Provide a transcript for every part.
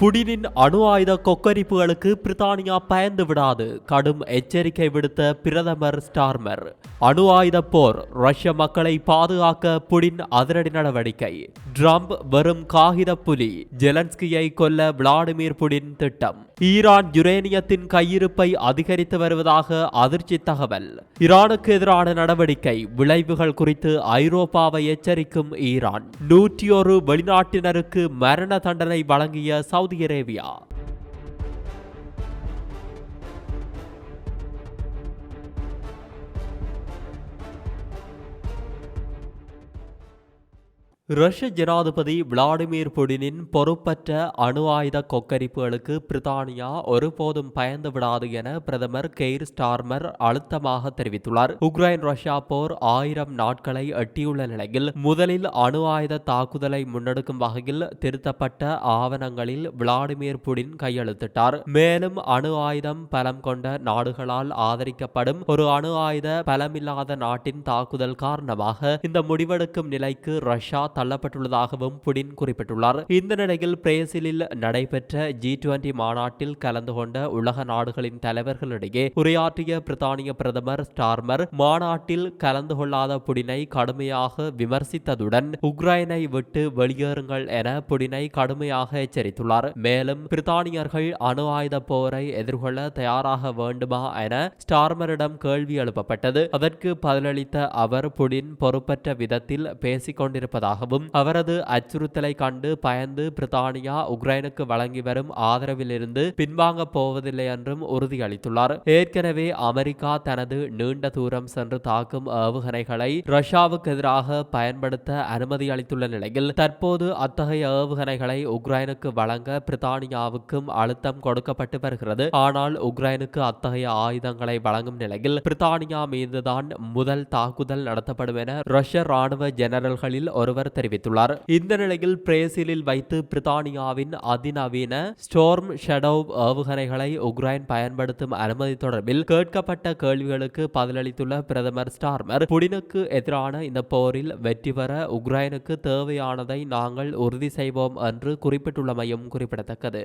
புடினின் அணு ஆயுத கொக்கரிப்புகளுக்கு பிரித்தானியா பயந்து விடாது. கடும் எச்சரிக்கை விடுத்த பிரதமர் ஸ்டார்மர். அணு ஆயுத போர் ரஷ்ய மக்களை பாதுகாக்க புடின் அதிரடி நடவடிக்கை. ட்ரம்ப் வெறும் காகித புலி ஜெலன்ஸ்கியை கொல்ல விளாடிமிர் புடின் திட்டம். ஈரான் யுரேனியத்தின் கையிருப்பை அதிகரித்து வருவதாக அதிர்ச்சி தகவல். ஈரானுக்கு எதிரான நடவடிக்கை விளைவுகள் குறித்து ஐரோப்பாவை எச்சரிக்கும் ஈரான். நூற்றி ஒரு வெளிநாட்டினருக்கு மரண தண்டனை வழங்கிய சவுதி அரேபியா. ரஷ்ய ஜனாதிபதி விளாடிமிர் புடினின் பொறுப்பற்ற அணு ஆயுத கொக்கரிப்புகளுக்கு பிரித்தானியா ஒருபோதும் பயந்து விடாது என பிரதமர் கெய்ர் ஸ்டார்மர் அழுத்தமாக தெரிவித்துள்ளார். உக்ரைன் ரஷ்யா போர் ஆயிரம் நாட்களை எட்டியுள்ள நிலையில் முதலில் அணு ஆயுத தாக்குதலை முன்னெடுக்கும் வகையில் திருத்தப்பட்ட ஆவணங்களில் விளாடிமிர் புடின் கையெழுத்திட்டார். மேலும் அணு ஆயுதம் பலம் கொண்ட நாடுகளால் ஆதரிக்கப்படும் ஒரு அணு ஆயுத பலமில்லாத நாட்டின் தாக்குதல் காரணமாக இந்த முடிவெடுக்கும் நிலைக்கு ரஷ்யா தள்ளப்பட்டுள்ளதாகவும் புடின் குறிப்பிட்டுள்ளார். இந்த நிலையில் பிரேசிலில் நடைபெற்ற ஜி டுவெண்டி மாநாட்டில் கலந்து கொண்ட உலக நாடுகளின் தலைவர்களிடையே உரையாற்றிய பிரித்தானிய பிரதமர் ஸ்டார்மர் மாநாட்டில் கலந்து கொள்ளாத புடினை கடுமையாக விமர்சித்ததுடன் உக்ரைனை விட்டு வெளியேறுங்கள் என புடினை கடுமையாக எச்சரித்துள்ளார். மேலும் பிரித்தானியர்கள் அணு ஆயுத போரை எதிர்கொள்ள தயாராக வேண்டுமா என ஸ்டார்மரிடம் கேள்வி எழுப்பப்பட்டது. அதற்கு பதிலளித்த அவர் புடின் பொறுப்பற்ற விதத்தில் பேசிக் கொண்டிருப்பதாகவும் அவரது அச்சுறுத்தலை கண்டு பயந்து பிரித்தானியா உக்ரைனுக்கு வழங்கி வரும் ஆதரவிலிருந்து பின்வாங்க போவதில்லை என்றும் உறுதியளித்துள்ளார். ஏற்கனவே அமெரிக்கா தனது நீண்ட தூரம் சென்று தாக்கும் ஏவுகணைகளை ரஷ்யாவுக்கு எதிராக பயன்படுத்த அனுமதி அளித்துள்ள நிலையில் தற்போது அத்தகைய ஏவுகணைகளை உக்ரைனுக்கு வழங்க பிரித்தானியாவுக்கும் அழுத்தம் கொடுக்கப்பட்டு வருகிறது. ஆனால் உக்ரைனுக்கு அத்தகைய ஆயுதங்களை வழங்கும் நிலையில் பிரித்தானியா மீதுதான் முதல் தாக்குதல் நடத்தப்படும் என ரஷ்ய ராணுவ ஜெனரல்களில் ஒருவர் தெரிவித்துள்ளார். இந்த நிலையில் பிரேசிலில் வைத்து பிரித்தானியாவின் அதிநவீன ஸ்டோர்ம் ஷெடோ ஏவுகணைகளை உக்ரைன் பயன்படுத்தும் அனுமதி தொடர்பில் கேட்கப்பட்ட கேள்விகளுக்கு பதிலளித்துள்ள பிரதமர் ஸ்டார்மர் புடினுக்கு எதிரான இந்த போரில் வெற்றி பெற உக்ரைனுக்கு தேவையானதை நாங்கள் உறுதி செய்வோம் என்று குறிப்பிட்டுள்ளமையும் குறிப்பிடத்தக்கது.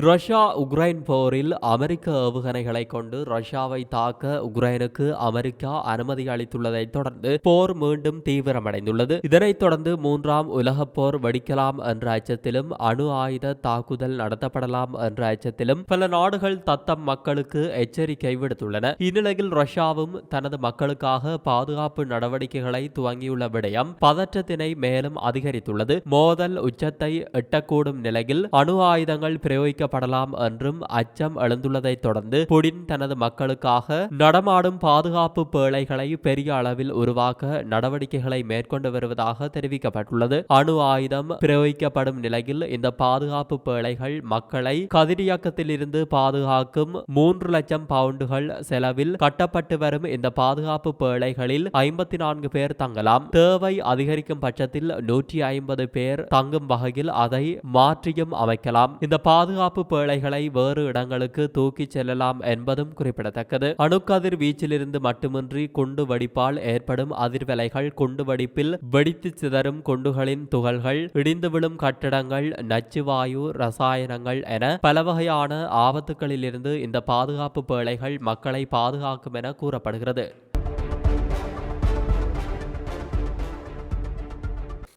ரஷ்யா உக்ரைன் போரில் அமெரிக்க ஏவுகணைகளை கொண்டு ரஷ்யாவை தாக்க உக்ரைனுக்கு அமெரிக்கா அனுமதி அளித்துள்ளதை தொடர்ந்து போர் மீண்டும் தீவிரமடைந்துள்ளது. இதனைத் தொடர்ந்து மூன்றாம் உலகப் போர் வெடிக்கலாம் என்ற அச்சத்திலும் அணு ஆயுத தாக்குதல் நடத்தப்படலாம் என்ற அச்சத்திலும் பல நாடுகள் தத்தம் மக்களுக்கு எச்சரிக்கை விடுத்துள்ளன. இந்நிலையில் ரஷ்யாவும் தனது மக்களுக்காக பாதுகாப்பு நடவடிக்கைகளை துவங்கியுள்ள விடயம் பதற்றத்தினை மேலும் அதிகரித்துள்ளது. மோதல் உச்சத்தை எட்டக்கூடும் நிலையில் அணு ஆயுதங்கள் பிரயோகிக்க பாதிக்கப்படலாம் என்றும் அச்சம் எழுந்துள்ளதை தொடர்ந்து புடின் தனது மக்களுக்காக நடமாடும் பாதுகாப்பு பேழைகளை பெரிய அளவில் உருவாக்க நடவடிக்கைகளை மேற்கொண்டு வருவதாக தெரிவிக்கப்பட்டுள்ளது. அணு ஆயுதம் பிரயோகிக்கப்படும் நிலையில் இந்த பாதுகாப்பு பேழைகள் மக்களை கதிரியக்கத்தில் இருந்து பாதுகாக்கும் மூன்று லட்சம் பவுண்டுகள் செலவில் கட்டப்பட்டு வரும் இந்த பாதுகாப்பு பேழைகளில் ஐம்பத்தி நான்கு பேர் தங்கலாம். தேவை அதிகரிக்கும் பட்சத்தில் நூற்றி ஐம்பது பேர் தங்கும் வகையில் அதை மாற்றியும் அமைக்கலாம். இந்த பாதுகாப்பு பாதுகாப்பு பேழைகளை வேறு இடங்களுக்கு தூக்கிச் செல்லலாம் என்பதும் குறிப்பிடத்தக்கது. அணுக்கதிர் வீச்சிலிருந்து மட்டுமின்றி குண்டு வெடிப்பால் ஏற்படும் அதிர்வலைகள் குண்டு வெடிப்பில் வெடித்து சிதறும் குண்டுகளின் துகள்கள் இடிந்து விழும் கட்டடங்கள் நச்சுவாயு ரசாயனங்கள் என பல வகையான ஆபத்துகளிலிருந்து இந்த பாதுகாப்பு பேழைகள் மக்களை பாதுகாக்கும் என கூறப்படுகிறது.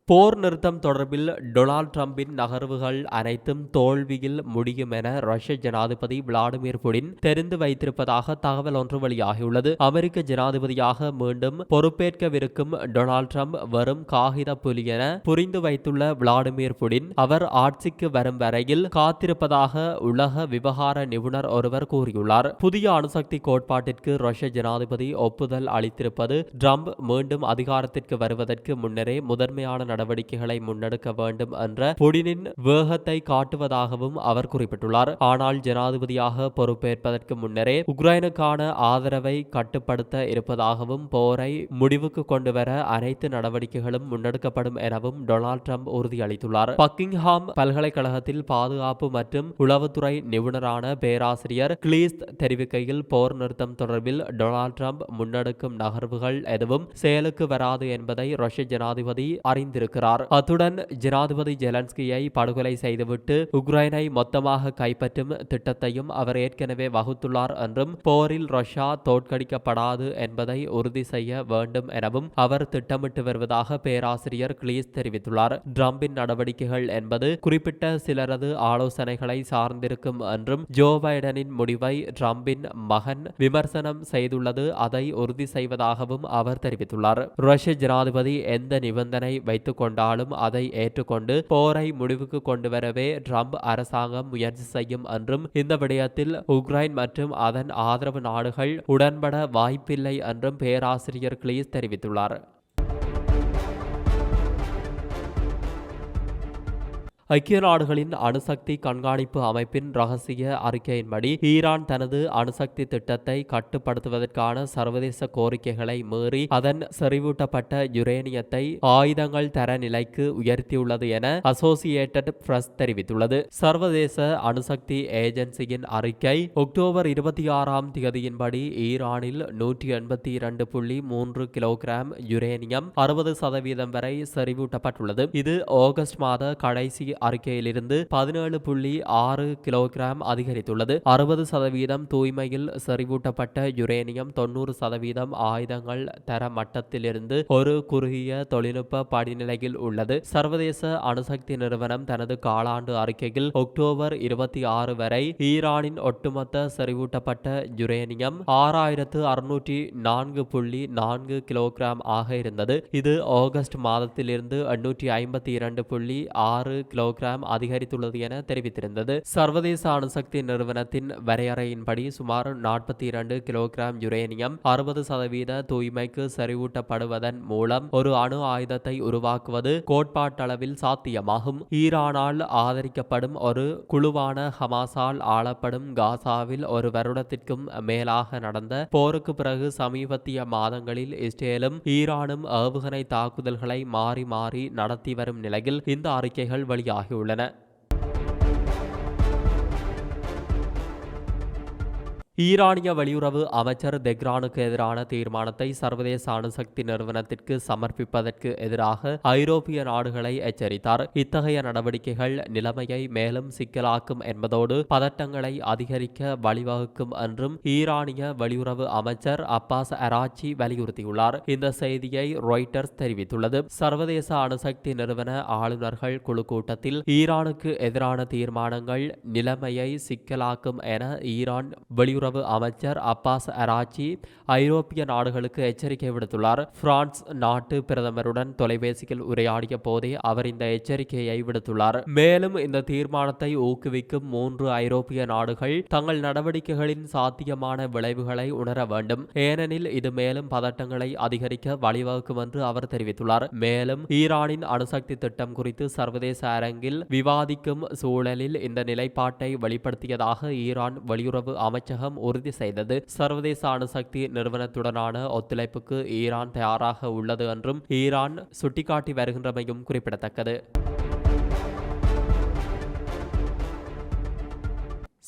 போர் நிறுத்தம் தொடர்பில் டொனால்ட் ட்ரம்பின் நகர்வுகள் அனைத்தும் தோல்வியில் முடியும் என ரஷ்ய ஜனாதிபதி விளாடிமிர் புடின் தெரிந்து வைத்திருப்பதாக தகவல் ஒன்று வெளியாகியுள்ளது. அமெரிக்க ஜனாதிபதியாக மீண்டும் பொறுப்பேற்கவிருக்கும் டொனால்ட் ட்ரம்ப் வரும் காகித புலி என புரிந்து வைத்துள்ள விளாடிமிர் புடின் அவர் ஆட்சிக்கு வரும் வரையில் காத்திருப்பதாக உலக விவகார நிபுணர் ஒருவர் கூறியுள்ளார். புதிய அணுசக்தி கோட்பாட்டிற்கு ரஷ்ய ஜனாதிபதி ஒப்புதல் அளித்திருப்பது ட்ரம்ப் மீண்டும் அதிகாரத்திற்கு வருவதற்கு முன்னரே முதன்மையான நடவடிக்கைகளை முன்னெடுக்க வேண்டும் என்ற புடினின் வேகத்தை காட்டுவதாகவும் அவர் குறிப்பிட்டுள்ளார். ஆனால் ஜனாதிபதியாக பொறுப்பேற்பதற்கு முன்னரே உக்ரைனுக்கான ஆதரவை கட்டுப்படுத்த இருப்பதாகவும் போரை முடிவுக்கு கொண்டுவர அனைத்து நடவடிக்கைகளும் முன்னெடுக்கப்படும் எனவும் டொனால்ட் ட்ரம்ப் உறுதியளித்துள்ளார். பக்கிங்ஹாம் பல்கலைக்கழகத்தில் பாதுகாப்பு மற்றும் உளவுத்துறை நிபுணரான பேராசிரியர் கிளீஸ்த் தெரிவிக்கையில் போர் நிறுத்தம் தொடர்பில் டொனால்ட் ட்ரம்ப் முன்னெடுக்கும் நகர்வுகள் எதுவும் செயலுக்கு வராது என்பதை ரஷ்ய ஜனாதிபதி அறிந்திருக்கிறார் அத்துடன் ஜனாதிபதி ஜெலன்ஸ்கியை படுகொலை செய்துவிட்டு உக்ரைனை மொத்தமாக கைப்பற்றும் திட்டத்தையும் அவர் ஏற்கனவே வகுத்துள்ளார் என்றும் போரில் ரஷ்யா தோற்கடிக்கப்படாது என்பதை உறுதி செய்ய வேண்டும் எனவும் அவர் திட்டமிட்டு வருவதாக பேராசிரியர் கிளீஸ் தெரிவித்துள்ளார். ட்ரம்பின் நடவடிக்கைகள் என்பது குறிப்பிட்ட சிலரது ஆலோசனைகளை சார்ந்திருக்கும் என்றும் ஜோ பைடனின் முடிவை ட்ரம்பின் மகன் விமர்சனம் செய்துள்ளது அதை உறுதி செய்வதாகவும் அவர் தெரிவித்துள்ளார். ரஷ்ய ஜனாதிபதி எந்த நிபந்தனை வைத்துக் கொண்டாலும் அதை ஏற்றுக்கொண்டு போரை முடிவுக்கு கொண்டு வரவே ட்ரம்ப் அரசாங்கம் முயற்சி செய்யும் என்றும் இந்த விடயத்தில் உக்ரைன் மற்றும் அதன் ஆதரவு நாடுகள் உடன்பட வாய்ப்பில்லை என்றும் பேராசிரியர் கிளீஸ் தெரிவித்துள்ளார். ஐக்கிய நாடுகளின் அணுசக்தி கண்காணிப்பு அமைப்பின் ரகசிய அறிக்கையின்படி ஈரான் தனது அணுசக்தி திட்டத்தை கட்டுப்படுத்துவதற்கான சர்வதேச கோரிக்கைகளை மீறி அதன் செறிவூட்டப்பட்ட யுரேனியத்தை ஆயுதங்கள் தர நிலைக்கு உயர்த்தியுள்ளது என அசோசியேட்டட் பிரஸ் தெரிவித்துள்ளது. சர்வதேச அணுசக்தி ஏஜென்சியின் அறிக்கை அக்டோபர் இருபத்தி ஆறாம் தேதியின்படி ஈரானில் நூற்றி எண்பத்தி இரண்டு புள்ளி மூன்று கிலோகிராம் யுரேனியம் அறுபது சதவீதம் வரை செறிவூட்டப்பட்டுள்ளது. இது ஆகஸ்ட் மாத கடைசி அறிக்கையிலிருந்து பதினேழு புள்ளி ஆறு கிலோகிராம் அதிகரித்துள்ளது. அறுபது சதவீதம் தூய்மையில் செறிவூட்டப்பட்ட யுரேனியம் தொண்ணூறு சதவீதம் ஆயுதங்கள் தர மட்டத்திலிருந்து ஒரு குறுகிய தொழில்நுட்ப படிநிலையில் உள்ளது. சர்வதேச அணுசக்தி நிறுவனம் தனது காலாண்டு அறிக்கையில் அக்டோபர் இருபத்தி ஆறு வரை ஈரானின் ஒட்டுமொத்த செறிவூட்டப்பட்ட யுரேனியம் ஆறாயிரத்து அறுநூற்றி நான்கு புள்ளி நான்கு கிலோகிராம் ஆக இருந்தது. இது ஆகஸ்ட் மாதத்திலிருந்து எண்ணூற்றி ஐம்பத்தி இரண்டு புள்ளி ஆறு கிலோ கிலோகிராம் அதிகரித்துள்ளது என தெரிவித்திருந்தது. சர்வதேச அணுசக்தி நிறுவனத்தின் வரையறையின்படி சுமார் நாற்பத்தி இரண்டு கிலோகிராம் யுரேனியம் அறுபது சதவீத தூய்மைக்கு செறிவூட்டப்படுவதன் மூலம் ஒரு அணு ஆயுதத்தை உருவாக்குவது கோட்பாட்டளவில் சாத்தியமாகும். ஈரானால் ஆதரிக்கப்படும் ஒரு குழுவான ஹமாஸால் ஆளப்படும் காசாவில் ஒரு வருடத்திற்கும் மேலாக நடந்த போருக்கு பிறகு சமீபத்திய மாதங்களில் இஸ்ரேலும் ஈரானும் ஏவுகணை தாக்குதல்களை மாறி மாறி நடத்தி வரும் நிலையில் இந்த அறிக்கைகள் வெளியாகியுள்ளன ஈரானிய வெளியுறவு அமைச்சர் தெக்ரானுக்கு எதிரான தீர்மானத்தை சர்வதேச அணுசக்தி நிறுவனத்திற்கு சமர்ப்பிப்பதற்கு எதிராக ஐரோப்பிய நாடுகளை எச்சரித்தார். இத்தகைய நடவடிக்கைகள் நிலைமையை மேலும் சிக்கலாக்கும் என்பதோடு பதட்டங்களை அதிகரிக்க வழிவகுக்கும் என்றும் ஈரானிய வெளியுறவு அமைச்சர் அப்பாஸ் அராச்சி வலியுறுத்தியுள்ளார். இந்த செய்தியை ராய்டர்ஸ் தெரிவித்துள்ளது. சர்வதேச அணுசக்தி நிறுவன ஆளுநர்கள் குழு கூட்டத்தில் ஈரானுக்கு எதிரான தீர்மானங்கள் நிலைமையை சிக்கலாக்கும் என ஈரான் வெளியுறவு வெளியுறவு அமைச்சர் அப்பாஸ் அராச்சி ஐரோப்பிய நாடுகளுக்கு எச்சரிக்கை விடுத்துள்ளார். பிரான்ஸ் நாட்டு பிரதமருடன் தொலைபேசியில் உரையாடிய போதே அவர் இந்த எச்சரிக்கையை விடுத்துள்ளார். மேலும் இந்த தீர்மானத்தை ஊக்குவிக்கும் மூன்று ஐரோப்பிய நாடுகள் தங்கள் நடவடிக்கைகளின் சாத்தியமான விளைவுகளை உணர வேண்டும். ஏனெனில் இது மேலும் பதட்டங்களை அதிகரிக்க வழிவகுக்கும் என்று அவர் தெரிவித்துள்ளார். மேலும் ஈரானின் அணுசக்தி திட்டம் குறித்து சர்வதேச அரங்கில் விவாதிக்கும் சூழலில் இந்த நிலைப்பாட்டை வெளிப்படுத்தியதாக ஈரான் வெளியுறவு அமைச்சகம் உறுதி செய்தது. சர்வதேச அணுசக்தி நிறுவனத்துடனான ஒத்துழைப்புக்கு ஈரான் தயாராக உள்ளது என்றும் ஈரான் சுட்டிக்காட்டி வருகின்றமையும் குறிப்பிடத்தக்கது.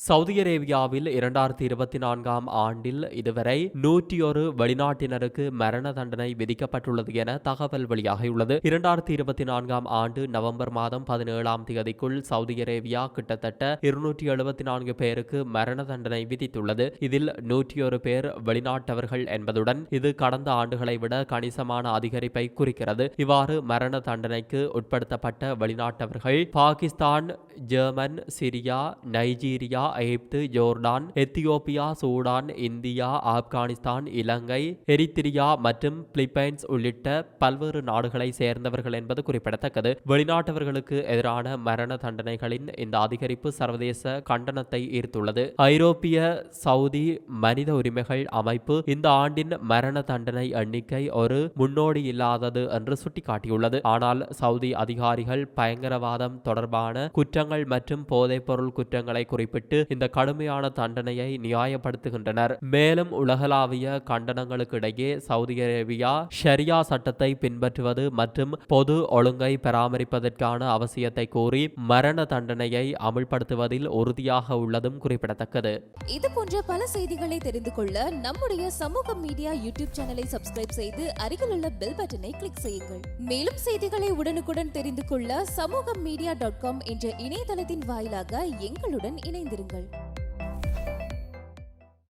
சவுதி அரேபியாவில் இரண்டாயிரத்தி இருபத்தி நான்காம் ஆண்டில் இதுவரை நூற்றி ஒரு வெளிநாட்டினருக்கு மரண தண்டனை விதிக்கப்பட்டுள்ளது என தகவல் வெளியாகியுள்ளது. இரண்டாயிரத்தி இருபத்தி நான்காம் ஆண்டு நவம்பர் மாதம் பதினேழாம் தேதிக்குள் சவுதி அரேபியா கிட்டத்தட்ட இருநூற்றி எழுபத்தி நான்கு பேருக்கு மரண தண்டனை விதித்துள்ளது. இதில் நூற்றி ஒரு பேர் வெளிநாட்டவர்கள் என்பதுடன் இது கடந்த ஆண்டுகளை விட கணிசமான அதிகரிப்பை குறிக்கிறது. இவ்வாறு மரண தண்டனைக்கு உட்படுத்தப்பட்ட வெளிநாட்டவர்கள் Pakistan German Syria Nigeria Egypt Jordan Ethiopia Sudan India Afghanistan Ilangai Eritrea மற்றும் பிலிப்பைன்ஸ் உள்ளிட்ட பல்வேறு நாடுகளை சேர்ந்தவர்கள் என்பது குறிப்பிடத்தக்கது. வெளிநாட்டவர்களுக்கு எதிரான மரண தண்டனைகளின் இந்த அதிகரிப்பு சர்வதேச கண்டனத்தை ஈர்த்துள்ளது. ஐரோப்பிய சவுதி மனித உரிமைகள் அமைப்பு இந்த ஆண்டின் மரண தண்டனை எண்ணிக்கை ஒரு முன்னோடி இல்லாதது என்று சுட்டிக்காட்டியுள்ளது. ஆனால் சவுதி அதிகாரிகள் பயங்கரவாதம் தொடர்பான குற்றங்கள் மற்றும் போதைப்பொருள் குற்றங்களை குறிப்பிட்டு இந்த கடுமையான தண்டனையை நியாயப்படுத்துகின்றனர். மேலும் உலகளாவிய கண்டனங்களுக்கு இடையே சவுதி அரேபியா ஷரியா சட்டத்தை பின்பற்றுவது மற்றும் பொது ஒழுங்கை பராமரிப்பதற்கான அவசியத்தை கூறி மரண தண்டனையை அமுல்படுத்துவதில் உறுதியாக உள்ளதும் குறிப்பிடத்தக்கது. இது போன்ற பல செய்திகளை தெரிந்து கொள்ள நம்முடைய சமூக மீடியா யூடியூப் சேனலை சப்ஸ்கிரைப் செய்து அருகிலுள்ள பெல் பட்டனை கிளிக் செய்யுங்கள். மேலும் செய்திகளை உடனுக்குடன் தெரிந்து கொள்ள சமூக மீடியா டாட் காம் என்ற இணையதளத்தின் வாயிலாக எங்களுடன் இணைந்திருங்கள். Circle